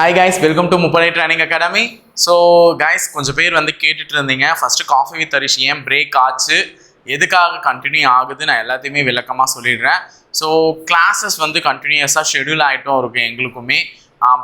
Hi guys welcome to முப்படை training academy so guys கொஞ்சம் பேர் வந்து கேட்டுட்டு இருந்தீங்க. ஃபஸ்ட்டு காஃபி வித் ஹரிஷ் ஏன் பிரேக் ஆச்சு? எதுக்காக கண்டினியூ ஆகுது? நான் எல்லாத்தையுமே விளக்கமாக சொல்லிடுறேன். ஸோ கிளாஸஸ் வந்து கண்டினியூஸாக ஷெடியூல் ஆகிட்டும் இருக்கும் எங்களுக்குமே.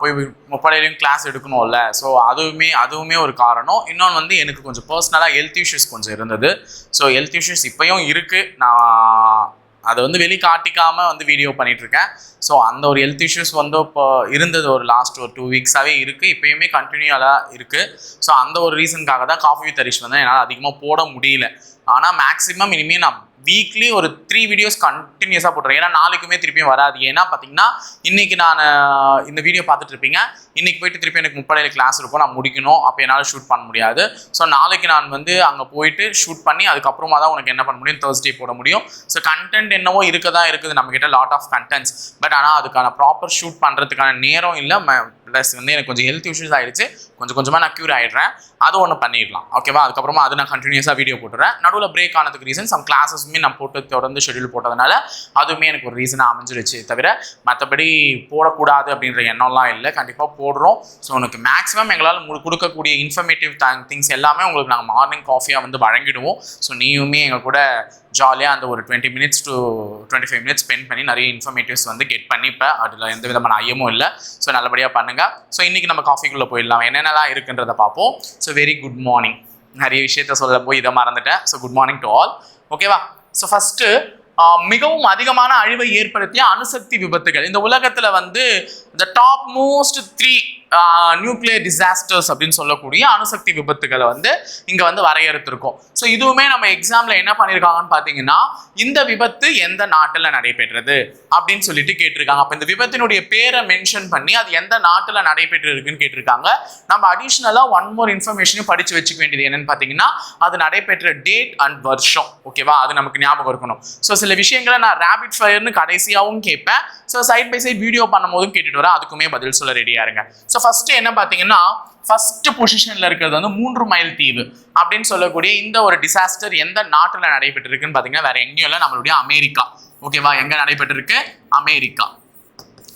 போய் முப்படையிலையும் கிளாஸ் எடுக்கணும்ல. ஸோ அதுவுமே அதுவுமே ஒரு காரணம். இன்னொன்று வந்து எனக்கு கொஞ்சம் பர்சனலாக ஹெல்த் இஷ்யூஸ் கொஞ்சம் இருந்தது. ஸோ ஹெல்த் இஷ்யூஸ் இப்போயும் இருக்குது நான் அதை வந்து வெளி காட்டிக்காமல் வந்து வீடியோ பண்ணிகிட்ருக்கேன் இருக்கேன் ஸோ அந்த ஒரு ஹெல்த் இஷ்யூஸ் வந்து இப்போ இருந்தது ஒரு லாஸ்ட் ஒரு டூ வீக்ஸாகவே இருக்குது இப்போயுமே கண்டினியூலாக இருக்குது ஸோ அந்த ஒரு ரீசனுக்காக தான் காஃபி வித் ஹரிஷ் வந்து என்னால் அதிகமாக போட முடியல. ஆனால் மேக்ஸிமம் இனிமேல் நான் வீக்லி ஒரு த்ரீ வீடியோஸ் கண்டினியூஸாக போட்டுறேன். ஏன்னா நாளைக்குமே திருப்பியும் வராது. ஏன்னா பார்த்தீங்கன்னா இன்னைக்கு நான் இந்த வீடியோ பார்த்துட்டு இருப்பீங்க. இன்றைக்கி போயிட்டு திருப்பி எனக்கு முப்படையில் கிளாஸ் இருக்கும். நான் முடிக்கணும். அப்போ என்னால் ஷூட் பண்ண முடியாது. ஸோ நாளைக்கு நான் வந்து அங்கே போயிட்டு ஷூட் பண்ணி அதுக்கப்புறமா தான் உனக்கு என்ன பண்ண முடியும்? தேர்ஸ்டே போட முடியும். ஸோ கண்டென்ட் என்னவோ இருக்க தான் இருக்குது. நம்மக்கிட்ட லாட் ஆஃப் கண்டென்ட்ஸ் பட் ஆனால் அதுக்கான ப்ராப்பர் ஷூட் பண்ணுறதுக்கான நேரம் இல்லை. ப்ளஸ் வந்து எனக்கு கொஞ்சம் ஹெல்த் இஷ்யூஸ் ஆகிடுச்சு கொஞ்சம் கொஞ்சமாக நான் க்யூர் ஆகிடுறேன் அது ஒன்று பண்ணிடலாம். ஓகேவா அதுக்கப்புறமா அது நான் கண்டினியூஸாக வீடியோ போட்டுறேன். நடுவில் பிரேக் ஆனதுக்கு ரீசன் சம் கிளாஸஸுமே நான் போட்டு தொடர்ந்து ஷெட்யூல் போட்டதுனால அதுவுமே எனக்கு ஒரு ரீசனாக அமைஞ்சிருச்சு தவிர மற்றபடி போடக்கூடாது அப்படின்ற எண்ணம்லாம் இல்லை. கண்டிப்பாக போடுறோம். ஸோ உனக்கு மேக்ஸிமம் எங்களால் மு- கொடுக்கக்கூடிய இன்ஃபர்மேட்டிவ் திங்ஸ் எல்லாமே உங்களுக்கு நாங்கள் மார்னிங் காஃபியாக வந்து வழங்கிடுவோம். ஸோ நீயுமே எங்கள் கூட ஜாலியாக அந்த ஒரு twenty minutes to twenty five minutes spend பண்ணி நிறைய இன்ஃபர்மேட்டிவ்ஸ் வந்து கெட் பண்ணிப்பேன் அதில் எந்த விதமான ஐயமும் இல்லை. ஸோ நல்லபடியாக பண்ணுங்கள் ஸோ இன்னைக்கு நம்ம காஃபிக்குள்ளே போயிடலாம். என்னென்னலாம் இருக்குன்றத பார்ப்போம். ஸோ வெரி குட் மார்னிங் நிறைய விஷயத்த சொல்ல போய் இதை மறந்துட்டேன். So good morning to all ஓகேவா ஸோ ஃபஸ்ட்டு மிகவும் அதிகமான அழிவை ஏற்படுத்திய அணுசக்தி விபத்துகள். இந்த உலகத்தில் வந்து the top most three nuclear disasters அப்படின்னு சொல்லக்கூடிய அணுசக்தி விபத்துகளை வந்து இங்கே வந்து வரையறுத்திருக்கோம். ஸோ இதுவுமே நம்ம எக்ஸாமில் என்ன பண்ணியிருக்காங்கன்னு பார்த்தீங்கன்னா இந்த விபத்து எந்த நாட்டில் நடைபெற்றது அப்படின்னு சொல்லிட்டு கேட்டிருக்காங்க. அப்போ இந்த விபத்தினுடைய பேரை மென்ஷன் பண்ணி அது எந்த நாட்டில் நடைபெற்று இருக்குன்னு கேட்டிருக்காங்க. நம்ம அடிஷ்னலாக ஒன் மோர் இன்ஃபர்மேஷனையும் படித்து வச்சுக்க வேண்டியது என்னன்னு பார்த்தீங்கன்னா அது நடைபெற்ற டேட் அண்ட் வருஷம். ஓகேவா அது நமக்கு ஞாபகம் இருக்கணும். ஸோ சில விஷயங்களை நான் ரேபிட் ஃபயர்னு கடைசியாகவும் கேட்பேன். So side by side video பண்ணும்போதும் கேட்டுட்டு வரேன். அதுக்குமே பதில் சொல்ல ரெடியா இருங்க. ஸோ ஃபர்ஸ்ட் என்ன பார்த்தீங்கன்னா ஃபர்ஸ்ட் பொசிஷன்ல இருக்கிறது வந்து மூன்று மைல் தீவு அப்படின்னு சொல்லக்கூடிய இந்த ஒரு டிசாஸ்டர் எந்த நாட்டில் நடைபெற்றிருக்குன்னு பார்த்தீங்கன்னா வேற எங்கேயும் இல்லை நம்மளுடைய அமெரிக்கா. ஓகேவா எங்க நடைபெற்றிருக்கு? அமெரிக்கா.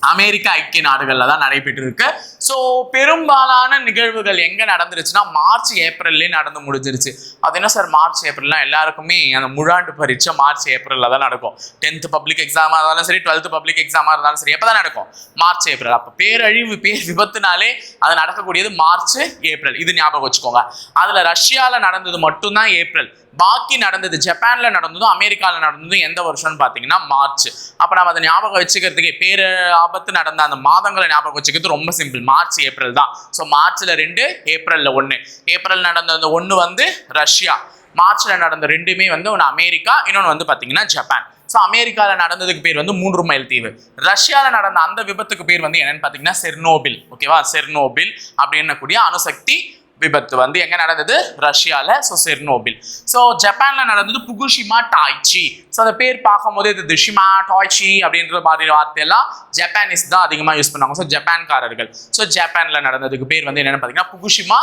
அமெரிக்க ஐக்கிய நாடுகளில் தான் நடைபெற்று இருக்கு ஸோ பெரும்பாலான நிகழ்வுகள் எங்கே நடந்துருச்சுன்னா மார்ச் ஏப்ரல்லே நடந்து முடிஞ்சிருச்சு. அது என்ன சார் மார்ச் ஏப்ரல்லாம் எல்லாருக்குமே அந்த முழாண்டு பரீட்சை மார்ச் ஏப்ரலில் தான் நடக்கும். டென்த்து பப்ளிக் எக்ஸாமாக இருந்தாலும் சரி டுவெல்த் பப்ளிக் எக்ஸாமாக இருந்தாலும் சரி எப்போ தான் நடக்கும். March April. அப்போ பேரழிவு பேர் விபத்துனாலே அது நடக்கக்கூடியது மார்ச் ஏப்ரல். இது ஞாபகம் வச்சுக்கோங்க. அதில் ரஷ்யாவில் நடந்தது மட்டும்தான் ஏப்ரல். பாக்கி நடந்தது ஜப்பான்ல நடந்ததும் அமெரிக்கால நடந்ததும் எந்த வருஷம்னு பார்த்தீங்கன்னா மார்ச். அப்போ நம்ம அதை ஞாபகம் வச்சுக்கிறதுக்கு பேர் ஆபத்து நடந்த அந்த மாதங்களை ஞாபகம் வச்சுக்கிறது ரொம்ப சிம்பிள். மார்ச் ஏப்ரல் தான். ஸோ மார்ச்ல ரெண்டு ஏப்ரல்ல ஒன்று ஏப்ரல் நடந்த அந்த ஒன்று வந்து ரஷ்யா. மார்ச்ல நடந்த ரெண்டுமே வந்து ஒன்று அமெரிக்கா இன்னொன்று வந்து பார்த்தீங்கன்னா ஜப்பான். ஸோ அமெரிக்காவில் நடந்ததுக்கு பேர் வந்து மூன்று மைல் தீவு. ரஷ்யாவில் நடந்த அந்த விபத்துக்கு பேர் வந்து என்னன்னு பார்த்தீங்கன்னா செர்னோபில். ஓகேவா? செர்னோபில் அப்படின்னக்கூடிய அணுசக்தி விபத்து வந்து எங்க நடந்தது? ரஷ்யால. So Chernobyl. ஸோ ஜப்பான்ல நடந்தது புகுஷிமா டாய்ச்சி. ஸோ அந்த பேர் பார்க்கும்போது இது திஷிமா டாய்ச்சி அப்படின்ற மாதிரி வார்த்தையெல்லாம் ஜப்பானீஸ் தான் அதிகமாக யூஸ் பண்ணுவாங்க. ஸோ ஜப்பான்காரர்கள். ஸோ ஜப்பான்ல நடந்ததுக்கு பேர் வந்து என்னன்னு பார்த்தீங்கன்னா புகுஷிமா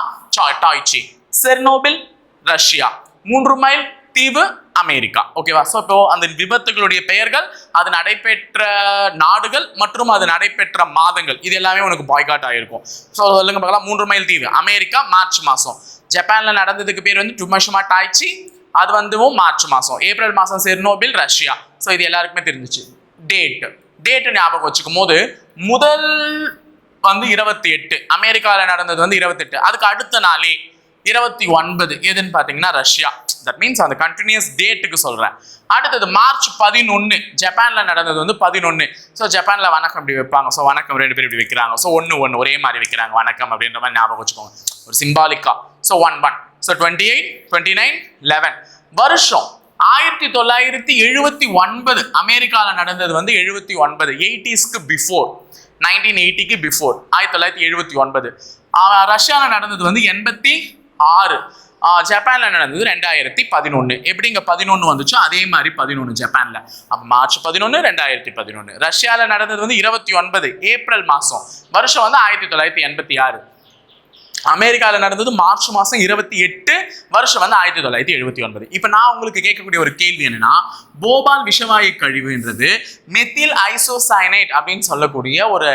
டாய்ச்சி. Chernobyl Russia. மூன்று மைல் தீவு அமெரிக்கா. ஓகேவா ஸோ இப்போ அந்த விபத்துகளுடைய பெயர்கள் அது நடைபெற்ற நாடுகள் மற்றும் அது நடைபெற்ற மாதங்கள். இது எல்லாமே உனக்கு பாய்காட் ஆகிருக்கும் ஸோ சொல்லுங்க பார்க்கலாம். மூன்று மைல் தீவு. அமெரிக்கா மார்ச் மாதம் ஜப்பானில் நடந்ததுக்கு பேர் வந்து டுமஷுமா டாய்ச்சி அது வந்துவும் மார்ச் மாதம் ஏப்ரல் மாதம் செர்னோபில் ரஷ்யா. ஸோ இது எல்லாருக்குமே தெரிஞ்சிச்சு. டேட் டேட்டு ஞாபகம் வச்சுக்கும் போது முதல் வந்து இருபத்தி எட்டு. அமெரிக்காவில் நடந்தது வந்து இருபத்தெட்டு அதுக்கு அடுத்த நாளே இருபத்தி ஒன்பது. எதுன்னு பார்த்தீங்கன்னா ரஷ்யா. தட் மீன்ஸ் அந்த கண்டினியூஸ் டேட்டுக்கு சொல்கிறேன் அடுத்தது மார்ச் பதினொன்று ஜப்பானில் நடந்தது வந்து பதினொன்று ஸோ ஜப்பானில் வணக்கம் இப்படி வைப்பாங்க. ஸோ வணக்கம் ரெண்டு பேர் இப்படி வைக்கிறாங்க. ஸோ ஒன்று ஒன்று ஒரே மாதிரி வைக்கிறாங்க. வணக்கம் அப்படின்ற மாதிரி ஞாபகம் வச்சுக்கோங்க. ஒரு சிம்பாலிக்கா so one one so twenty eight twenty nine eleven வருஷம் ஆயிரத்தி தொள்ளாயிரத்தி எழுபத்தி ஒன்பது. அமெரிக்காவில் நடந்தது வந்து எழுபத்தி ஒன்பது. எயிட்டிஸ்க்கு பிஃபோர் நைன்டீன் எயிட்டிக்கு பிஃபோர் ஆயிரத்தி தொள்ளாயிரத்தி எழுபத்தி ஒன்பது. ரஷ்யாவில் நடந்தது வந்து எண்பத்தி ஆறு. ஜப்பானில் நடந்தது? ரெண்டாயிரத்தி பதினொன்று எப்படி இங்கே பதினொன்று வந்துச்சோ அதே மாதிரி பதினொன்று ஜப்பானில். அப்போ மார்ச் பதினொன்று ரெண்டாயிரத்தி பதினொன்று ரஷ்யாவில் நடந்தது வந்து இருபத்தி ஒன்பது ஏப்ரல் மாதம் வருஷம் வந்து ஆயிரத்தி தொள்ளாயிரத்தி எண்பத்தி ஆறு. அமெரிக்காவில் நடந்தது மார்ச் மாதம் இருபத்தி எட்டு வருஷம் வந்து ஆயிரத்தி தொள்ளாயிரத்தி எழுபத்தி ஒன்பது. இப்போ நான் உங்களுக்கு கேட்கக்கூடிய ஒரு கேள்வி என்னன்னா போபால் விஷவாயு கழிவுன்றது மெத்தில் ஐசோசைனைட் அப்படின்னு சொல்லக்கூடிய ஒரு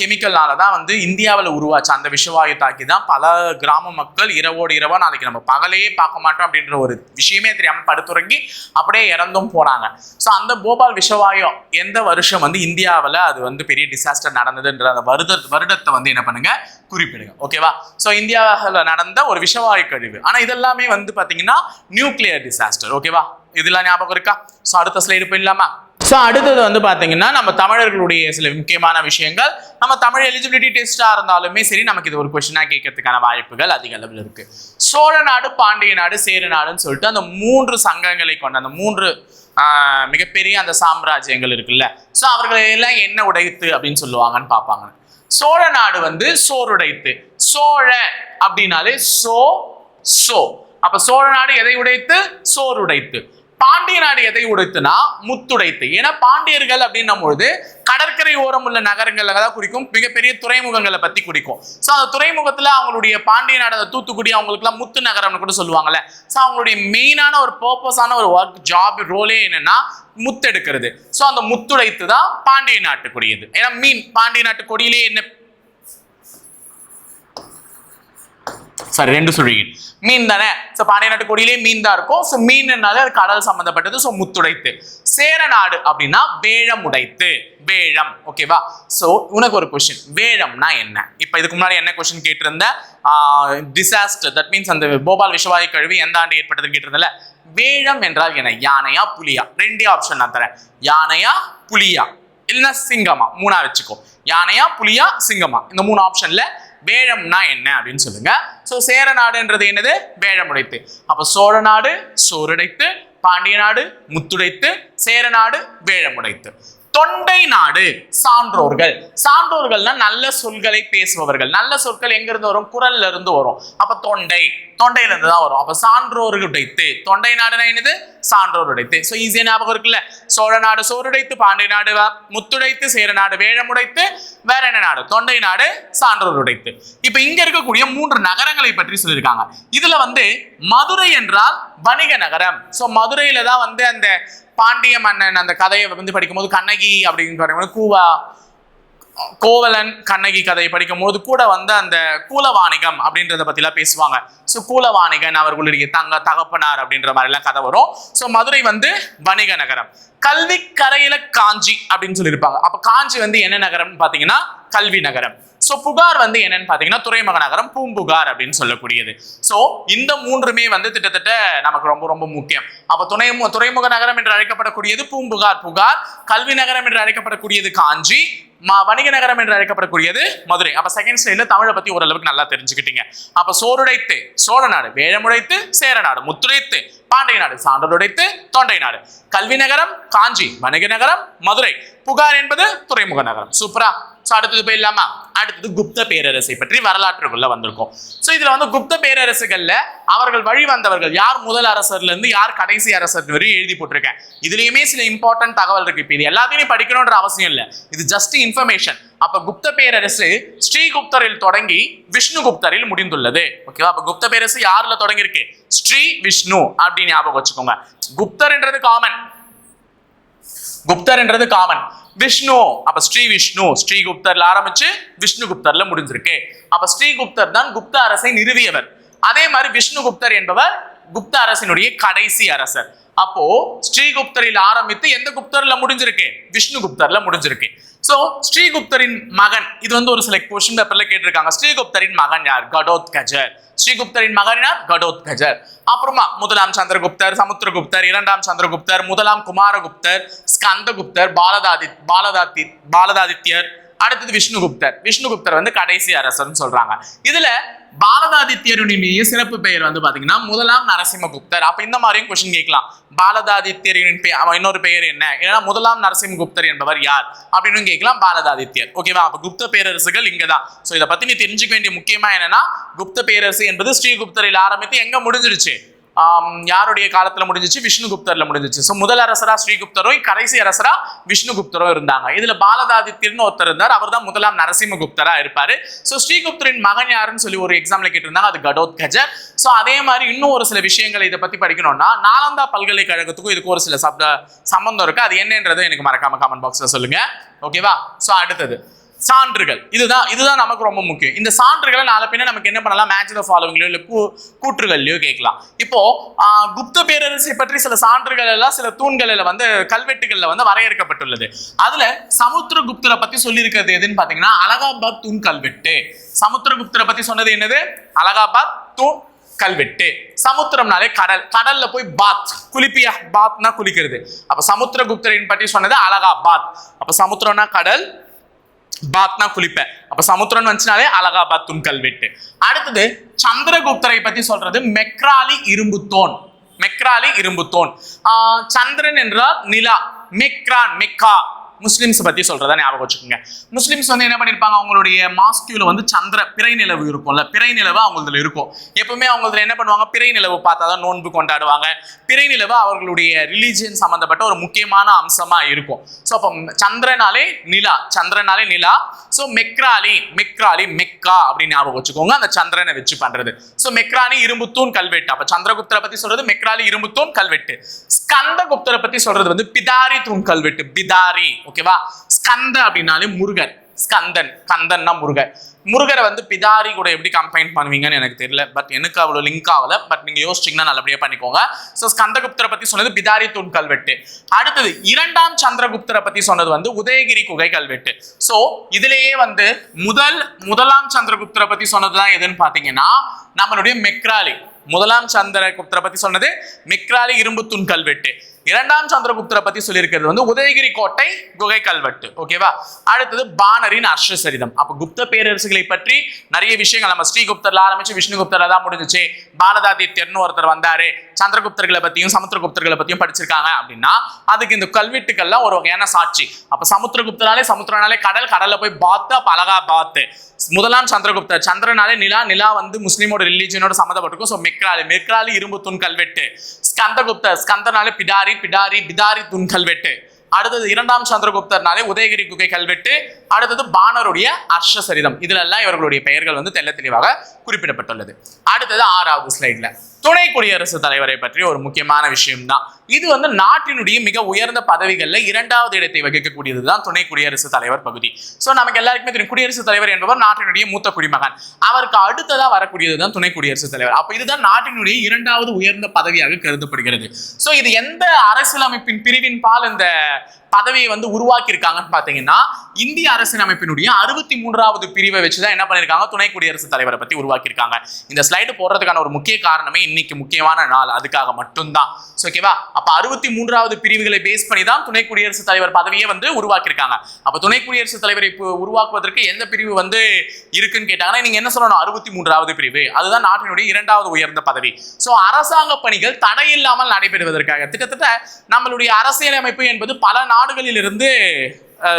கெமிக்கல்னால தான் வந்து இந்தியாவில் உருவாச்சு. அந்த விஷவாயு தாக்கி தான் பல கிராம மக்கள் இரவோடு இரவா நாளைக்கு நம்ம பகலையே பார்க்க மாட்டோம் அப்படின்ற ஒரு விஷயமே தெரியாமல் படுத்துறங்கி அப்படியே இறந்தும் போனாங்க. ஸோ அந்த போபால் விஷவாயு எந்த வருஷம் வந்து இந்தியாவில் அது வந்து பெரிய டிசாஸ்டர் நடந்ததுன்ற அந்த வருட வருடத்தை வந்து என்ன பண்ணுங்க? குறிப்பிடுங்க. ஓகேவா ஸோ இந்தியாவில் நடந்த ஒரு விஷவாயு கழிவு. ஆனால் இதெல்லாமே வந்து பார்த்தீங்கன்னா நியூக்ளியர் டிசாஸ்டர் ஓகேவா இதெல்லாம் ஞாபகம் இருக்கா? ஸோ அடுத்த ஸ்லைடு போயிடலாமா? ஸோ அடுத்தது வந்து பார்த்தீங்கன்னா நம்ம தமிழர்களுடைய சில முக்கியமான விஷயங்கள். நம்ம தமிழ் எலிஜிபிலிட்டி டெஸ்ட்டாக இருந்தாலுமே சரி நமக்கு இது ஒரு கொஷினாக கேட்கறதுக்கான வாய்ப்புகள் அதிக அளவில் இருக்கு. சோழ நாடு பாண்டிய நாடு சேர நாடுன்னு சொல்லிட்டு அந்த மூன்று சங்கங்களை கொண்ட அந்த மூன்று மிகப்பெரிய அந்த சாம்ராஜ்யங்கள் இருக்குல்ல. ஸோ அவர்களையெல்லாம் என்ன உடைத்து அப்படின்னு சொல்லுவாங்கன்னு பார்ப்பாங்க. சோழ நாடு வந்து சோறுடைத்து. சோழ அப்படின்னாலே சோ சோ. அப்ப சோழ நாடு எதை உடைத்து? சோறுடைத்து. பாண்டிய நாடு எதை உடைத்துனா? முத்துடைத்து. ஏன்னா பாண்டியர்கள் அப்படின்னும் பொழுது கடற்கரை ஓரம் உள்ள நகரங்களை தான் குறிக்கும். மிகப்பெரிய துறைமுகங்களை பத்தி குறிக்கும். ஸோ அந்த துறைமுகத்துல அவங்களுடைய பாண்டிய நாடு அந்த தூத்துக்குடி அவங்களுக்குலாம் முத்து நகரம்னு கூட சொல்லுவாங்கல்ல. ஸோ அவங்களுடைய மெயினான ஒரு பர்பஸான ஒரு ஒர்க் ஜாப் ரோலே என்னன்னா முத்தெடுக்கிறது ஸோ அந்த முத்துடைத்து தான் பாண்டிய நாட்டுக்குரியது. ஏன்னா மீன் பாண்டிய நாட்டு கொடியிலே என்ன? சாரி ரெண்டு சுழியின் மீன் தானே? ஸோ பாண்டிய நாட்டு கொடியிலே மீன் தான் இருக்கும். ஸோ மீன்னாலே அது கடல் சம்பந்தப்பட்டது. ஸோ முத்துடைத்து. சேர நாடு அப்படின்னா வேழம் உடைத்து. வேழம். ஓகேவா ஸோ உனக்கு ஒரு கொஸ்டின் வேழம்னா என்ன? இப்போ இதுக்கு முன்னாடி என்ன கொஸ்டின் கேட்டிருந்த? டிசாஸ்டர் தட் மீன்ஸ் அந்த போபால் விஷவாயு கழிவு எந்த ஆண்டு ஏற்பட்டதுன்னு கேட்டிருந்தல? வேழம் என்றால் என்ன? யானையா புலியா? ரெண்டே ஆப்ஷன் நான் தரேன். யானையா புலியா? இல்லைன்னா சிங்கமா? மூணா வச்சுக்கோ. யானையா புலியா சிங்கமா? இந்த மூணு ஆப்ஷன்ல வேழம்னா என்ன அப்படின்னு சொல்லுங்க. ஸோ சேர நாடுன்றது என்னது? வேழமுடைத்து. அப்போ சோழ நாடு சோறுடைத்து பாண்டிய நாடு முத்துடைத்து சேர நாடு வேழமுடைத்து. தொண்டை நாடு சான்றோர்கள். சான்றோர்கள்னா நல்ல சொற்களை பேசுபவர்கள். நல்ல சொற்கள் எங்க இருந்து வரும்? குரல்ல இருந்து வரும். அப்ப தொண்டை. தொண்டையில இருந்து தான் வரும். அப்ப சான்றோர்கள் உடைத்து தொண்டை நாடுனா என்னது? சான்றோர் உடைத்து ஸோ ஈஸியா ஞாபகம் இருக்குல்ல? சோழ நாடு சோறுடைத்து பாண்டிய நாடு வ- முத்துடைத்து சேர நாடு வேழமுடைத்து வேற என்ன நாடு? தொண்டை நாடு சான்றோர் உடைத்து இப்ப இங்க இருக்கக்கூடிய மூன்று நகரங்களை பற்றி சொல்லியிருக்காங்க. இதுல வந்து மதுரை என்றால் வணிக நகரம். ஸோ மதுரையில தான் வந்து அந்த பாண்டிய மன்னன் அந்த கதையை வந்து படிக்கும்போது கண்ணகி அப்படின்னு படிக்கும்போது கூவா கோவலன் கண்ணகி கதையை படிக்கும்போது கூட வந்து அந்த கூலவாணிகம் அப்படின்றத பத்திலாம் பேசுவாங்க. ஸோ கூலவாணிகன் அவர்களுடைய தங்க தகப்பனார் அப்படின்ற மாதிரிலாம் கதை வரும். ஸோ மதுரை வந்து வணிக நகரம். கல்வி கரையில காஞ்சி அப்படின்னு சொல்லியிருப்பாங்க. அப்போ காஞ்சி வந்து என்ன நகரம்னு பார்த்தீங்கன்னா கல்வி நகரம். ஸோ புகார் வந்து என்னன்னு பார்த்தீங்கன்னா துறைமுக நகரம் பூம்புகார் அப்படின்னு சொல்லக்கூடியது. ஸோ இந்த மூன்றுமே வந்து கிட்டத்தட்ட நமக்கு ரொம்ப ரொம்ப முக்கியம். அப்போ துணை துறைமுக நகரம் என்று அழைக்கப்படக்கூடியது பூம்புகார். புகார் கல்வி நகரம் என்று அழைக்கப்படக்கூடியது காஞ்சி. வணிக நகரம் என்று அழைக்கப்படக்கூடியது மதுரை. அப்ப செகண்ட் ஸ்டைல தமிழை பத்தி ஓரளவுக்கு நல்லா தெரிஞ்சுக்கிட்டீங்க. அப்ப சோறுடைத்து சோழ நாடு வேழமுடைத்து சேர நாடு முத்துடைத்து பாண்டிய நாடு சான்றலுடைத்து தொண்டை நாடு. கல்வி நகரம் காஞ்சி வணிக நகரம் மதுரை. புகார் என்பது துறைமுக நகரம். சூப்பரா? ஸோ அடுத்தது போயிடலாமா அடுத்தது குப்த பேரரசை பற்றி வரலாற்றுக்குள்ள வந்திருக்கோம். ஸோ இதுல வந்து குப்த பேரரசுகள்ல அவர்கள் வழி வந்தவர்கள் யார்? முதல் அரசர்ல இருந்து யார்? கடைசி அரசர் வரையும் எழுதி போட்டிருக்கேன். இதுலயுமே சில இம்பார்ட்டன்ட் தகவல் இருக்கு. இப்போ இது எல்லாத்தையும் படிக்கணும்ன்ற அவசியம் இல்லை. இது ஜஸ்ட் இன்ஃபர்மேஷன் அப்ப குப்த பேரரசு ஸ்ரீகுப்தரில் தொடங்கி விஷ்ணுகுப்தரில் முடிந்துள்ளது. ஓகேவா அப்ப குப்த பேரரசு யாருல தொடங்கியிருக்கு? ஸ்ரீ விஷ்ணு. அப்படின்னு ஞாபகம் வச்சுக்கோங்க. குப்தர்ன்றது காமன் குப்தர்ன்றது காமன் விஷ்ணு அப்ப ஸ்ரீ விஷ்ணு ஸ்ரீகுப்தர்ல ஆரம்பிச்சு விஷ்ணுகுப்தர்ல முடிஞ்சிருக்கு. அப்ப ஸ்ரீகுப்தர் தான் குப்த அரசை நிறுவியவர். அதே மாதிரி விஷ்ணுகுப்தர் என்பவர் குப்த அரசினுடைய கடைசி அரசர். அப்போ ஸ்ரீகுப்தரில் ஆரம்பித்து எந்த குப்தர்ல முடிஞ்சிருக்கு? விஷ்ணுகுப்தர்ல முடிஞ்சிருக்கு. ஸோ ஸ்ரீகுப்தரின் மகன். இது வந்து ஒரு சில கொஸ்டின் பேப்பர்ல கேட்டிருக்காங்க. ஸ்ரீகுப்தரின் மகன் யார்? கடோத் கஜர் ஸ்ரீகுப்தரின் மகன் யார்? கடோத்கஜர். அப்புறமா முதலாம் சந்திரகுப்தர் சமுத்திரகுப்தர் இரண்டாம் சந்திரகுப்தர் முதலாம் குமாரகுப்தர் ஸ்கந்தகுப்தர் பாலதாதி பாலதாதி பாலதாதித்யர் அடுத்தது விஷ்ணுகுப்தர். விஷ்ணுகுப்தர் வந்து கடைசி அரசர்னு சொல்றாங்க. இதுல பாலதாதித்யருடைய சிறப்பு பெயர் வந்து பாத்தீங்கன்னா முதலாம் நரசிம்மகுப்தர். அப்ப இந்த மாதிரியும் கொஸ்டின் கேட்கலாம். பாலதாதித்யரின் பெயர் அவன் இன்னொரு பெயர் என்ன? ஏன்னா முதலாம் நரசிம்மகுப்தர் என்பவர் யார்? அப்படின்னு கேட்கலாம் பாலதாதித்யர். ஓகேவா அப்ப குப்த பேரரசுகள் இங்கதான். சோ இதை பத்தி நீ தெரிஞ்சுக்க வேண்டிய முக்கியமா என்னன்னா குப்த பேரரசு என்பது ஸ்ரீகுப்தரில் ஆரம்பித்து எங்க முடிஞ்சிருச்சு? யாருடைய காலத்துல முடிஞ்சிச்சு? விஷ்ணுகுப்தர்ல முடிஞ்சிச்சு. ஸோ முதல் அரசரா ஸ்ரீகுப்தரும் கடைசி அரசரா விஷ்ணுகுப்தரும் இருந்தாங்க. இதுல பாலதாதித்யர்னு ஒருத்தர் இருந்தார். அவர் தான் முதலாம் நரசிம்மகுப்தரா இருப்பாரு. ஸோ ஸ்ரீகுப்தரின் மகன் யாருன்னு சொல்லி ஒரு எக்ஸாம்ல கேட்டிருந்தாங்க. அது கடோத்கஜர். ஸோ அதே மாதிரி இன்னும் ஒரு சில விஷயங்கள் இதை பத்தி படிக்கணும்னா நாலந்தா பல்கலைக்கழகத்துக்கும் இதுக்கு ஒரு சில சப்த சம்பந்தம் இருக்கு. அது என்னன்றது எனக்கு மறக்காம கமெண்ட் பாக்ஸ்ல சொல்லுங்க. ஓகேவா ஸோ அடுத்தது. சான்றுகள். இதுதான் இதுதான் நமக்கு ரொம்ப முக்கியம். இந்த சான்றுகளை நாளை பின்ன நமக்கு என்ன பண்ணலாம்? மேட்ச் த ஃபாலோவிங்லையோ இல்லை கூ கூற்றுகள்லையோ கேட்கலாம். இப்போ குப்த பேரரசை பற்றி சில சான்றுகள் எல்லாம் சில தூண்களில் வந்து கல்வெட்டுகளில் வந்து வரையறுக்கப்பட்டுள்ளது. அதுல சமுத்திரகுப்தரை பத்தி சொல்லியிருக்கிறது எதுன்னு பாத்தீங்கன்னா அலகாபாத் தூண் கல்வெட்டு. சமுத்திரகுப்தரை பத்தி சொன்னது என்னது? அலகாபாத் தூண் கல்வெட்டு. சமுத்திரம்னாலே கடல். கடல்ல போய் பாத். குளிப்பியா? பாத்னா குளிக்கிறது. அப்ப சமுத்திரகுப்தரின் பற்றி சொன்னது அலகாபாத். அப்ப சமுத்திரம்னா கடல் பாத்னா குளிப்பேன். அப்ப சமுத்திரன் வந்துச்சுனாலே அலகாபாத் துன் கல்வெட்டு அடுத்தது சந்திரகுப்தரை பத்தி சொல்றது மெக்ராலி இரும்புத்தோன். மெக்ராலி இரும்புத்தோன். சந்திரன் என்றால் நிலா. Macron Mecca. முஸ்லிம்ஸ் பற்றி சொல்கிறத ஞாபகம் வச்சுக்கோங்க. முஸ்லிம்ஸ் வந்து என்ன பண்ணியிருப்பாங்க அவங்களுடைய மாஸ்கியூவில் வந்து சந்திர பிறை நிலவு இருக்கும்ல. பிறை நிலவு அவங்களதுல இருக்கும். எப்பவுமே அவங்களதுல என்ன பண்ணுவாங்க? பிறை நிலவு பார்த்தா தான் நோன்பு கொண்டாடுவாங்க. பிறை நிலவு அவர்களுடைய ரிலீஜியன் சம்மந்தப்பட்ட ஒரு முக்கியமான அம்சமாக இருக்கும். ஸோ அப்போ சந்திரனாலே நிலா சந்திரனாலே நிலா. ஸோ மெக்ராலி மெக்ராலி மெக்கா அப்படின்னு ஞாபகம் வச்சுக்கோங்க. அந்த சந்திரனை வச்சு பண்ணுறது ஸோ மெக்ராலி இரும்புத்தூண் கல்வெட்டு. அப்போ சந்திரகுப்தரை பற்றி சொல்றது மெக்ராலி இரும்புத்தூண் கல்வெட்டு. ஸ்கந்தகுப்தரை பற்றி சொல்றது வந்து பிதாரி தூண் கல்வெட்டு. பிதாரி. ஓகேவா? ஸ்கந்த அப்படின்னாலே முருகன் ஸ்கந்தன். கந்தன்னா முருகர். முருகரை வந்து பிதாரி கூட எப்படி கம்பைன் பண்ணுவீங்கன்னு எனக்கு தெரியல. பட் எனக்கு அவ்வளோ லிங்க் ஆகல. பட் நீங்கள் யோசிச்சீங்கன்னா நல்லபடியாக பண்ணிக்கோங்க. ஸோ ஸ்கந்தகுப்தரை பற்றி சொன்னது பிதாரி தூண் கல்வெட்டு. அடுத்தது இரண்டாம் சந்திரகுப்தரை பற்றி சொன்னது வந்து உதயகிரி குகை கல்வெட்டு. ஸோ இதுலேயே வந்து முதல் முதலாம் சந்திரகுப்தரை பற்றி சொன்னது தான் எதுன்னு பார்த்தீங்கன்னா நம்மளுடைய மெக்ராலி. முதலாம் சந்திரகுப்தரை பற்றி சொன்னது மெக்ராலி இரும்பு தூண் கல்வெட்டு. இரண்டாம் சந்திரகுப்தரை பத்தி சொல்லியிருக்கிறது வந்து உதயகிரி கோட்டை குகை கல்வெட்டு. ஓகேவா அடுத்தது பானரின் அர்ஷசரிதம் அப்ப குப்த பேரரசுகளை பற்றி நிறைய விஷயங்கள். நம்ம ஸ்ரீகுப்தர்ல ஆரம்பிச்சு விஷ்ணுகுப்தர்ல தான் முடிஞ்சுச்சு. பாலதாதித்யர்னு ஒருத்தர் வந்தாரு. சந்திரகுப்தர்களை பத்தியும் சமுத்திரகுப்தர்களை பத்தியும் படிச்சிருக்காங்க அப்படின்னா அதுக்கு இந்த கல்வெட்டுக்கள்லாம் ஒரு வகையான சாட்சி. அப்ப சமுத்திரகுப்தனாலே சமுத்திரனாலே கடல் கடல்ல போய் பார்த்து அப்ப அழகா பார்த்து முதலாம் சந்திரகுப்தர் சந்திரனாலே நிலா நிலா வந்து முஸ்லீமோட ரிலீஜனோட சம்மந்தப்பட்டிருக்கும். ஸோ மெக்ராலி மெக்ராலி இரும்பு தூண் கல்வெட்டு. ஸ்கந்தகுப்தர் ஸ்கந்தனாலே பிடாரி பிடாரி பிடாரி தூண் கல்வெட்டு. அடுத்தது இரண்டாம் சந்திரகுப்தர்னாலே உதயகிரி குகை கல்வெட்டு. அடுத்தது பாணருடைய அர்ஷசரிதம். இதுல எல்லாம் இவர்களுடைய பெயர்கள் வந்து தெள்ள தெளிவாக குறிப்பிடப்பட்டுள்ளது. அடுத்தது ஆறாவது ஸ்லைட்ல துணை குடியரசுத் தலைவரை பற்றி ஒரு முக்கியமான விஷயம் தான் இது வந்து நாட்டினுடைய மிக உயர்ந்த பதவிகளில் இரண்டாவது இடத்தை வகிக்கக்கூடியது தான் துணை குடியரசுத் தலைவர் பகுதி. ஸோ நமக்கு எல்லாருக்குமே தெரியும் குடியரசுத் தலைவர் என்பவர் நாட்டினுடைய மூத்த குடிமகன். அவருக்கு அடுத்ததாக வரக்கூடியது தான் துணை குடியரசுத் தலைவர். அப்போ இதுதான் நாட்டினுடைய இரண்டாவது உயர்ந்த பதவியாக கருதப்படுகிறது. ஸோ இது எந்த அரசியலமைப்பின் பிரிவின் பால் இந்த பதவியை வந்து உருவாக்கி இருக்காங்கன்னு பாத்தீங்கன்னா இந்திய அரசியலமைப்பினுடைய அறுபத்தி மூன்றாவது பிரிவை வச்சுதான் என்ன பண்ணிருக்காங்க துணை குடியரசுத் தலைவரை பத்தி உருவாக்கியிருக்காங்க. இந்த ஸ்லைடு போடுறதுக்கான ஒரு முக்கிய காரணமே இன்னைக்கு முக்கியமான நாள். அதுக்காக மட்டும்தான். ஓகேவா அப்ப அறுபத்தி மூன்றாவது பிரிவுகளை பேஸ் பண்ணி தான் துணை குடியரசுத் தலைவர் பதவியை வந்து உருவாக்கியிருக்காங்க. அப்ப துணை குடியரசுத் தலைவரை உருவாக்குவதற்கு எந்த பிரிவு வந்து இருக்குன்னு கேட்டாங்கன்னா நீங்க என்ன சொல்லணும்? அறுபத்தி மூன்றாவது பிரிவு. அதுதான் நாட்டினுடைய இரண்டாவது உயர்ந்த பதவி. ஸோ அரசாங்க பணிகள் தடையில்லாமல் நடைபெறுவதற்காக கிட்டத்தட்ட நம்மளுடைய அரசியலமைப்பு என்பது பல நாள் நாடுகளிலிருந்து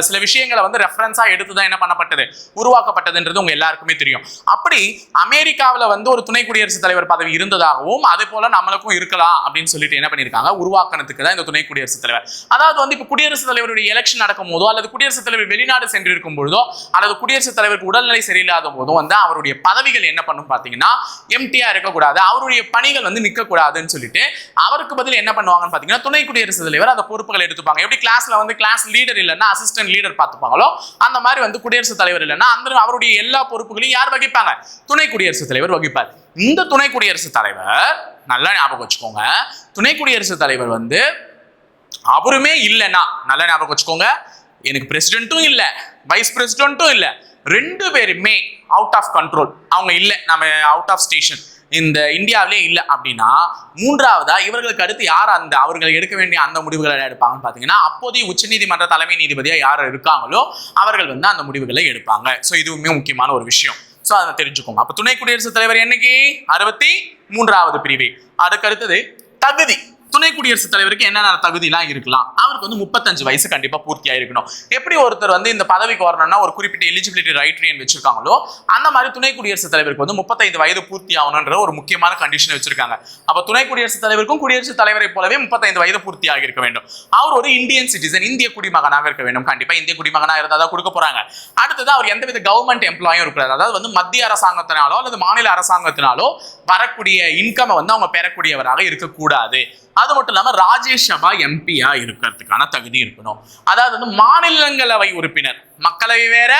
சில விஷயங்களை வந்து ரெஃபரன்ஸா எடுத்து தான் என்ன பண்ணப்பட்டது? உருவாக்கப்பட்டதுன்றது உங்க எல்லாருக்குமே தெரியும். அப்படி அமெரிக்காவில் வந்து ஒரு துணை குடியரசுத் தலைவர் பதவி இருந்ததாகவும் அதே போல நம்மளுக்கும் இருக்கலாம் அப்படின்னு சொல்லிட்டு என்ன பண்ணியிருக்காங்க? உருவாக்கணத்துக்கு தான் இந்த துணை குடியரசுத் தலைவர். அதாவது வந்து இப்போ குடியரசுத் தலைவருடைய எலெக்ஷன் நடக்கும் போதோ அல்லது குடியரசுத் தலைவர் வெளிநாடு சென்றிருக்கும் பொழுதோ அல்லது குடியரசுத் தலைவருக்கு உடல்நிலை சரியில்லாத போதோ வந்து அவருடைய பதவிகள் என்ன பண்ணும் பார்த்தீங்கன்னா எம்டியா இருக்கக்கூடாது. அவருடைய பணிகள் வந்து நிற்கக்கூடாதுன்னு சொல்லிட்டு அவருக்கு பதில் என்ன பண்ணுவாங்கன்னு பார்த்தீங்கன்னா துணை குடியரசுத் தலைவர் அந்த பொறுப்புகளை எடுத்துப்பாங்க. எப்படி கிளாஸ்ல வந்து கிளாஸ் லீடர் இல்லைன்னா அசிஸ்டன்ட் லீடர் பார்த்துப்பாங்களோ அந்த மாதிரி வந்து குடியரசுத் தலைவர் இல்லைன்னா அந்த அவருடைய எல்லா பொறுப்புகளையும் யார் வகிப்பாங்க? துணை குடியரசுத் தலைவர் வகிப்பார். இந்த துணை குடியரசுத் தலைவர் நல்லா ஞாபகம் வச்சுக்கோங்க. துணை குடியரசுத் தலைவர் வந்து அவருமே இல்லைன்னா நல்லா ஞாபகம் வச்சுக்கோங்க. எனக்கு பிரசிடென்ட்டும் இல்லை வைஸ் பிரசிடென்ட்டும் இல்லை. ரெண்டு பேருமே அவுட் ஆஃப் கண்ட்ரோல் அவங்க இல்லை நம்ம அவுட் ஆஃப் ஸ்டேஷன் இந்த இந்தியாவிலே இல்லை அப்படின்னா மூன்றாவதா இவர்களுக்கு அடுத்து யார் அந்த அவர்கள் எடுக்க வேண்டிய அந்த முடிவுகளை எடுப்பாங்கன்னு பார்த்தீங்கன்னா அப்போதைய உச்சநீதிமன்ற தலைமை நீதிபதியா யார் இருக்காங்களோ அவர்கள் வந்து அந்த முடிவுகளை எடுப்பாங்க. ஸோ இதுவுமே முக்கியமான ஒரு விஷயம். ஸோ அதை தெரிஞ்சுக்கோங்க. அப்போ துணை குடியரசுத் தலைவர் என்னைக்கு? அறுபத்தி மூன்றாவது பிரிவு. அதுக்கு அடுத்தது தகுதி. துணை குடியரசுத் தலைவருக்கு என்னென்ன தகுதிலாம் இருக்கலாம்? அவருக்கு வந்து முப்பத்தஞ்சு வயசு கண்டிப்பாக பூர்த்தியாக இருக்கணும் எப்படி ஒருத்தர் வந்து இந்த பதவிக்கு வரணும்னா ஒரு குறிப்பிட்ட எலிஜிபிலிட்டி ரைட்ரியன் வச்சிருக்காங்களோ அந்த மாதிரி துணை குடியரசுத் தலைவருக்கு வந்து முப்பத்தைந்து வயது பூர்த்தி ஆகணுன்ற ஒரு முக்கியமான கண்டிஷன் வச்சிருக்காங்க. அப்போ துணை குடியரசுத் தலைவருக்கும் குடியரசுத் தலைவரை போலவே முப்பத்தைந்து வயது பூர்த்தியாக இருக்க வேண்டும். அவர் ஒரு இந்தியன் சிட்டிசன் இந்திய குடிமகனாக இருக்க வேண்டும். கண்டிப்பாக இந்திய குடிமகனாக இருந்தால் தான் கொடுக்க போறாங்க. அடுத்தது அவர் எந்தவித கவர்மெண்ட் எம்ப்ளாயும் இருக்கிறார் அதாவது வந்து மத்திய அரசாங்கத்தினாலோ அல்லது மாநில அரசாங்கத்தினாலோ வரக்கூடிய இன்கமை வந்து அவங்க பெறக்கூடியவராக இருக்கக்கூடாது. அது மட்டும் இல்லாமல் ராஜ்யசபா எம்பியா இருக்கிறதுக்கான தகுதி இருக்கணும். அதாவது வந்து மாநிலங்களவை உறுப்பினர். மக்களவை வேற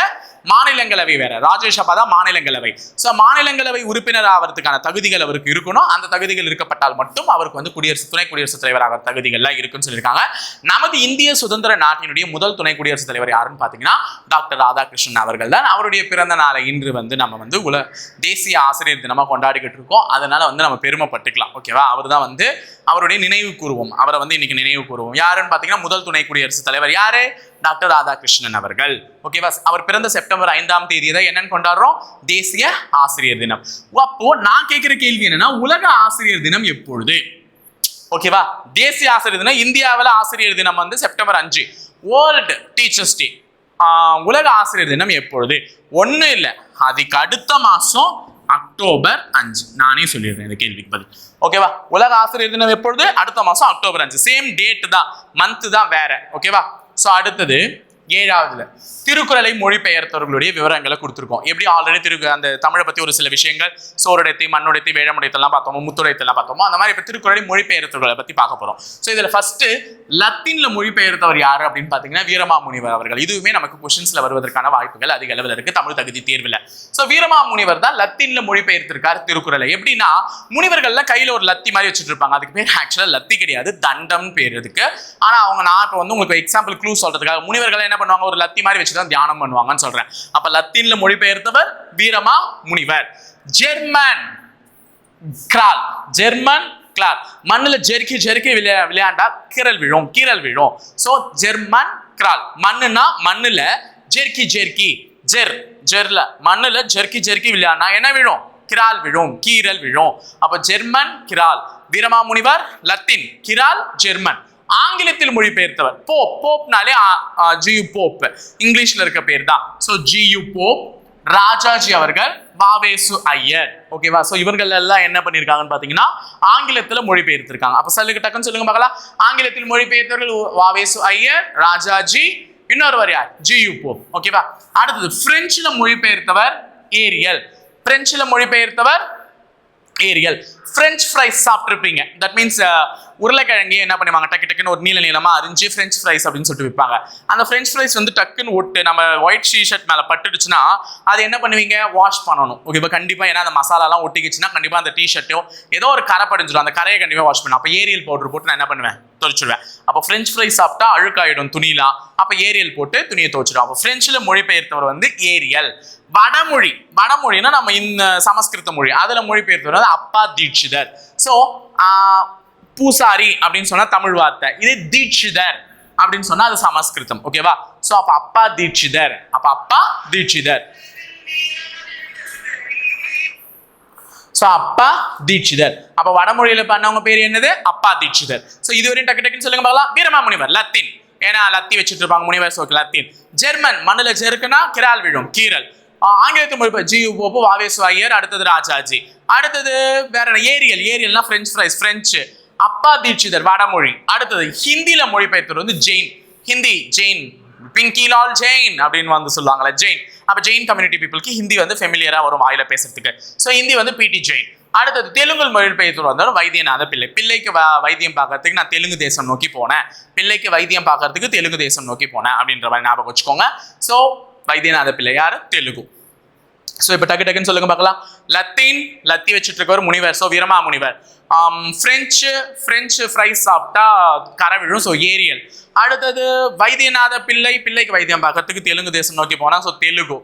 மாநிலங்களவை வேற. ராஜ்யசபா தான் மாநிலங்களவை. ஸோ மாநிலங்களவை உறுப்பினர் ஆகிறதுக்கான தகுதிகள் அவருக்கு இருக்கணும். அந்த தகுதிகள் இருக்கப்பட்டால் மட்டும் அவருக்கு வந்து குடியரசு துணை குடியரசுத் தலைவர் ஆகிற தகுதிகள்லாம் இருக்குன்னு சொல்லியிருக்காங்க. நமது இந்திய சுதந்திர நாட்டினுடைய முதல் துணை குடியரசுத் தலைவர் யாருன்னு பார்த்தீங்கன்னா டாக்டர் ராதாகிருஷ்ணன் அவர்கள் தான். அவருடைய பிறந்த நாளை இன்று வந்து நம்ம வந்து உல தேசிய ஆசிரியர் தினமாக கொண்டாடிக்கிட்டு இருக்கோம். அதனால வந்து நம்ம பெருமைப்பட்டுக்கலாம். ஓகேவா? அவர் தான் வந்து அவருடைய நினைவு கூறுவோம். அவரை வந்து இன்னைக்கு நினைவு கூறுவோம். யாருன்னு பார்த்தீங்கன்னா முதல் துணை குடியரசுத் தலைவர் யாரு? டாக்டர் ராதாகிருஷ்ணன் அவர்கள். ஓகேவா? அவர் பிறந்த செப்டம்பர் ஐந்தாம் தேதி தான் என்னன்னு கொண்டாடுறோம்? தேசிய ஆசிரியர் தினம். அப்போ நான் கேட்கிற கேள்வி என்னன்னா உலக ஆசிரியர் தினம் எப்பொழுது? ஓகேவா? தேசிய ஆசிரியர் தினம் இந்தியாவில் ஆசிரியர் தினம் வந்து செப்டம்பர் அஞ்சு. வேர்ல்டு டீச்சர்ஸ் டே உலக ஆசிரியர் தினம் எப்பொழுது? ஒன்றும் இல்லை. அதுக்கு அடுத்த மாதம் அக்டோபர் அஞ்சு. நானே சொல்லிடுறேன் இந்த கேள்விக்கு பதில். ஓகேவா? உலக ஆசிரியர் தினம் எப்பொழுது? அடுத்த மாதம் அக்டோபர் அஞ்சு. சேம் டேட் தான். மந்த் தான் வேற. ஓகேவா? ஸோ அடுத்தது ஏழாவதுல திருக்குறளை மொழிபெயர்த்தவர்களுடைய விவரங்களை கொடுத்துருக்கோம். எப்படி ஆல்ரெடி திரு அந்த தமிழை பத்தி ஒரு சில விஷயங்கள் சோறுடைத்தி மண்ணுடைத்தி வேழமுடைத்தெல்லாம் பார்த்தோமோ முத்துடைத்தெல்லாம் பார்த்தோமோ அந்த மாதிரி இப்போ திருக்குறளை மொழிபெயர்த்தவர்களை பத்தி பார்க்க போறோம். ஸோ இதுல ஃபர்ஸ்ட் லத்தீன்ல மொழிபெயர்த்தவர் யாரு அப்படின்னு பார்த்தீங்கன்னா வீரமாமுனிவர் அவர்கள். இதுவுமே நமக்கு கொஷின்ஸில் வருவதற்கான வாய்ப்புகள் அதிக அளவில் இருக்கு தமிழ் தகுதி தேர்வில். ஸோ வீரமாமுனிவர் தான் லத்தீன்ல மொழிபெயர்த்திருக்கார் திருக்குறளை. எப்படின்னா முனிவர்கள்லாம் கையில ஒரு லத்தி மாதிரி வச்சுட்டு இருப்பாங்க. அதுக்கு பேர் ஆக்சுவலா லத்தி கிடையாது தண்டம் பேர் இதுக்கு ஆனா அவங்க நான் இப்போ வந்து உங்களுக்கு எக்ஸாம்பிள் க்ளூ சொல்றதுக்காக முனிவர்கள் என்ன பண்ணுவாங்க? ஒரு லத்தி மாதிரி வச்சு தான் தியானம் பண்ணுவாங்கன்னு சொல்றேன். அப்ப லத்தீன்ல மொழிபெயர்த்தவர் வீரமா முனிவர். German crawl. ஜெர்மன் கிளார் மண்ணுல ஜெருக்கி ஜெருக்கி விளையா விளையாண்டா கீரல் விழும் கீரல் விழும். So German crawl. மண்ணுனா மண்ணில் ஜெர்க்கி ஜெர்க்கி. ஜெர் ஜெர்ல. மண்ணுல ஜெர்க்கி ஜெர்க்கி விளையாடினா என்ன விழும்? கிரால் விழும் கீரல் விழும். அப்போ German Graul. Veeramamunivar Latin. Graul German. ஆங்கிலத்தில் மொழிபெயர்த்தவர். போப் போப்னாலே ஜியு போப் இங்கிலீஷ்ல இருக்க பேர் தான். ஸோ ஜியு போப் ராஜாஜி அவர்கள் வாவேசு ஐயர். ஓகேவா ஸோ இவர்கள் எல்லாம் என்ன பண்ணியிருக்காங்கன்னு பார்த்தீங்கன்னா ஆங்கிலத்தில் மொழிபெயர்த்திருக்காங்க. அப்போ சொல்லுங்க டக்குன்னு சொல்லுங்க பார்க்கலாம் ஆங்கிலத்தில் மொழிபெயர்த்தவர்கள் வாவேசு ஐயர் ராஜாஜி இன்னொருவர் யார்? ஜியு போப் ஓகேவா அடுத்தது பிரெஞ்சில் மொழிபெயர்த்தவர் ஏரியல் பிரெஞ்சில் மொழிபெயர்த்தவர் ஏரியல் ஃப்ரெஞ்ச் ஃப்ரைஸ் சாப்பிட்ருப்பீங்க தட் மீன்ஸ் உருளைக்கிழங்கையும் என்ன பண்ணுவாங்க? டக்கு டக்குன்னு ஒரு நீல நீளமாக அரிஞ்சு ஃப்ரெஞ்ச் ஃப்ரைஸ் அப்படின்னு சொல்லிட்டு விற்பாங்க அந்த ஃப்ரெஞ்ச் ஃப்ரைஸ் வந்து டக்குன்னு ஒட்டு நம்ம ஒயிட் ஷீ ஷர்ட் மேலே பட்டுடுச்சுன்னா அது என்ன பண்ணுவீங்க? வாஷ் பண்ணணும். ஓகே இப்போ கண்டிப்பாக ஏன்னா அந்த மசாலாலாம் ஒட்டிக்கிச்சுன்னா கண்டிப்பாக அந்த டிஷர்ட்டோ ஏதோ ஒரு கரை படிஞ்சிடும். அந்த கரையை கண்டிப்பாக வாஷ் பண்ணும் அப்போ ஏரியல் பவுடர் போட்டு நான் என்ன பண்ணுவேன்? துவைச்சிடுவேன் அப்போ ஃப்ரெஞ்ச் ஃப்ரைஸ் சாப்பிட்டா அழுக்காயிடும் துணிலாம் அப்போ ஏரியல் போட்டு துணியை துவைச்சிடும் அப்போ ஃப்ரெஞ்சில் மொழிபெயர்த்தவர் வந்து ஏரியல். வடமொழி. வடமொழினா நம்ம இந்த சமஸ்கிருத மொழி. அதில் மொழிபெயர்த்தவர் வந்து அப்பா தீட்சிதர். ஸோ பூசாரி அப்படின்னு சொன்னா தமிழ் வார்த்தை. இது தீட்சிதர் அப்படின்னு சொன்னா அது சமஸ்கிருதம். ஓகேவா ஸோ அப்போ அப்பா தீட்சிதர். அப்போ அப்பா தீட்சிதர். ஸோ அப்பா தீட்சிதர். அப்போ வடமொழியில் பண்ணவங்க பேர் என்னது? அப்பா தீட்சிதர். ஸோ இதுவரையும் டக்கு டக்குன்னு சொல்லுங்க பார்க்கலாம். வீரமாமுனிவர் லத்தீன். ஏன்னா லத்தி வச்சுட்டு இருப்பாங்க முனிவர் சோக்கு லத்தீன். ஜெர்மன் மண்ணில் ஜெருக்குன்னா கிரால் விழும் கீரல் ஆங்கிலத்து மொழி ஜி போப்பு வாவேசு ஐயர் அடுத்தது ராஜாஜி. அடுத்தது வேற Ariel. ஏரியல்னா French fries French Appa Dikshitar வடமொழி. அடுத்தது ஹிந்தியில மொழிபெயர்த்தவர் வந்து ஜெயின். ஹிந்தி ஜெயின். பிங்கிலால் ஜெயின் அப்படின்னு வந்து சொல்லுவாங்களே ஜெயின். அப்போ ஜெயின் கம்யூனிட்டி பீப்புளுக்கு ஹிந்தி வந்து ஃபெமிலியராக வரும் வாயில பேசுறதுக்கு. ஸோ ஹிந்தி வந்து பிடி ஜெயின். அடுத்தது தெலுங்கு மொழிபெயர்த்து வந்தாலும் வைத்தியநாத பிள்ளை. பிள்ளைக்கு வ- வைத்தியம் பார்க்கறதுக்கு நான் தெலுங்கு தேசம் நோக்கி போனேன். பிள்ளைக்கு வைத்தியம் பார்க்கறதுக்கு தெலுங்கு தேசம் நோக்கி போனேன் அப்படின்ற மாதிரி ஞாபகம் வச்சுக்கோங்க. ஸோ வைத்தியநாத பிள்ளை யார்? தெலுங்கு. ஸோ இப்போ டக்கு டக்குன்னு சொல்லுங்க பார்க்கலாம். லத்தீன் லத்தி வச்சுட்டு இருக்கவர் முனிவர். ஸோ வீரமா முனிவர். ஃப்ரெஞ்சு ஃப்ரெஞ்சு ஃப்ரை ஃப்ரைஸ் சாப்பிட்டா கரை விழும். So Ariel. அடுத்தது வைத்தியநாத பிள்ளை பிள்ளைக்கு வைத்தியம் பார்க்கறதுக்கு தெலுங்கு தேசம் நோக்கி போனால் ஸோ தெலுங்கு.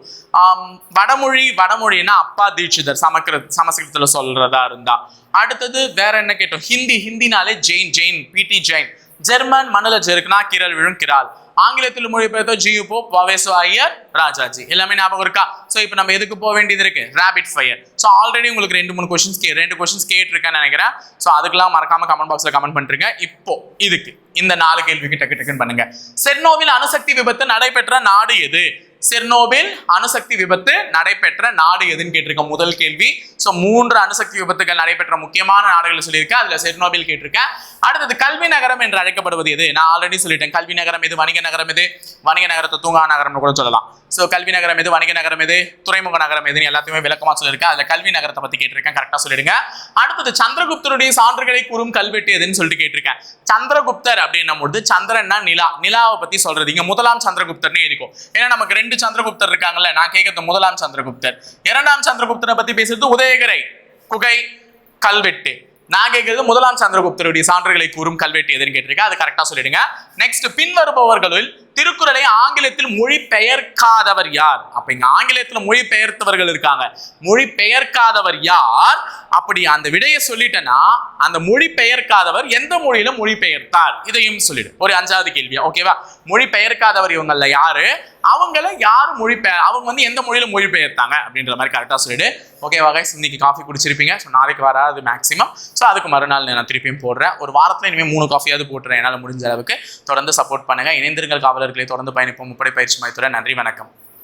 வடமொழி வடமொழின்னா அப்பா தீட்சிதர். சமக்கிர சமஸ்கிருதத்தில் சொல்றதா இருந்தா. அடுத்தது வேற என்ன கேட்டோம்? ஹிந்தி ஹிந்தினாலே ஜெயின் ஜெயின் பிடி ஜெயின். ஜெர்மன் மண்ணில் ஜெருக்குனா கிரல் விழும் கிரால். ஆங்கிலத்தில் மொழிபெயர்த்தோ ஜியு போப் வவேசோ ஐயர் ராஜாஜி. எல்லாமே ஞாபகம் இருக்கா? ஸோ இப்போ நம்ம எதுக்கு போக வேண்டியது இருக்கு? ரேபிட் ஃபயர் ஸோ ஆல்ரெடி உங்களுக்கு ரெண்டு மூணு கொஸ்டின்ஸ் கே ரெண்டு கொஸ்டின்ஸ் கேட்டிருக்கேன்னு நினைக்கிறேன். ஸோ அதுக்கெல்லாம் மறக்காம கமெண்ட் பாக்ஸில் கமெண்ட் பண்ணுறீங்க இப்போ இதுக்கு இந்த நாலு கேள்விக்கு டக்கு டக்குன்னு பண்ணுங்க. சென்னோவில் அணுசக்தி விபத்து நடைபெற்ற நாடு எது? செர்னோபில் அணுசக்தி விபத்து நடைபெற்ற நாடு எதுன்னு கேட்டிருக்க முதல் கேள்வி. ஸோ மூன்று அணுசக்தி விபத்துகள் நடைபெற்ற முக்கியமான நாடுகள் சொல்லியிருக்கேன் அதுல செர்னோபில் கேட்டிருக்கேன். அடுத்தது கல்வி நகரம் என்று அழைக்கப்படுவது எது? நான் ஆல்ரெடி சொல்லிட்டேன். கல்வி நகரம் எது? வணிக நகரம் எது? வணிக நகரத்தை தூங்கா நகரம்னு கூட சொல்லலாம். ஸோ கல்வி நகரம் எது? வணிக நகரம் எது? துறைமுக நகரம் எதுன்னு எல்லாத்தையுமே விளக்கமாக சொல்லியிருக்கேன். அதில் கல்வி நகரத்தை பற்றி கேட்டிருக்கேன். கரெக்டாக சொல்லிடுங்க. அடுத்தது சந்திரகுப்தருடைய சான்றுகளை கூறும் கல்வெட்டு எதுன்னு சொல்லிட்டு கேட்டிருக்கேன். சந்திரகுப்தர் அப்படின்னும் பொழுது சந்திரன்னா நிலா. நிலாவை பற்றி சொல்றது. இங்கே முதலாம் சந்திரகுப்தர்னு இருக்கும் ஏன்னா நமக்கு ரெண்டு சந்திரகுப்தர் இருக்காங்கல்ல நான் கேட்கறது முதலாம் சந்திரகுப்தர். இரண்டாம் சந்திரகுப்தரை பற்றி பேசுறது உதயகரை. குகை கல்வெட்டு. நான் கேட்கறது முதலாம் சந்திரகுப்தருடைய சான்றுகளை கூறும் கல்வெட்டு எதுன்னு கேட்டிருக்கேன். அது கரெக்டாக சொல்லிடுங்க. நெக்ஸ்ட் பின்வருபவர்களில் திருக்குறளை ஆங்கிலத்தில் மொழி பெயர்க்காதவர் யார்? அப்ப இங்க ஆங்கிலத்தில் மொழி பெயர்த்தவர்கள் இருக்காங்க. மொழி பெயர்க்காதவர் யார்? அப்படி அந்த விடையை சொல்லிட்டேன்னா அந்த மொழி பெயர்க்காதவர் எந்த மொழியில மொழி பெயர்த்தார் இதையும் சொல்லிடு. ஒரு அஞ்சாவது கேள்வியா? ஓகேவா மொழி பெயர்க்காதவர் இவங்கள யாரு? அவங்கள யார் மொழி பெயர் அவங்க வந்து எந்த மொழியில மொழி பெயர்த்தாங்க அப்படின்ற மாதிரி கரெக்டா சொல்லிடு. ஓகேவா கைஸ் இன்னைக்கு காஃபி குடிச்சிருப்பீங்க. ஸோ நாளைக்கு வராது மேக்ஸிமம் ஸோ அதுக்கு மறுநாள் நான் திருப்பியும் போடுறேன். ஒரு வாரத்தில் இனிமேல் மூணு காஃபியாவது போட்டுறேன். என்னால் முடிஞ்ச அளவுக்கு. தொடர்ந்து சப்போர்ட் பண்ணுங்க. இணைந்திருங்கள் நண்பர்களை தொடர்ந்து பயணிப்போம். முப்படை பயிற்சி மையத்துடன் நன்றி வணக்கம்.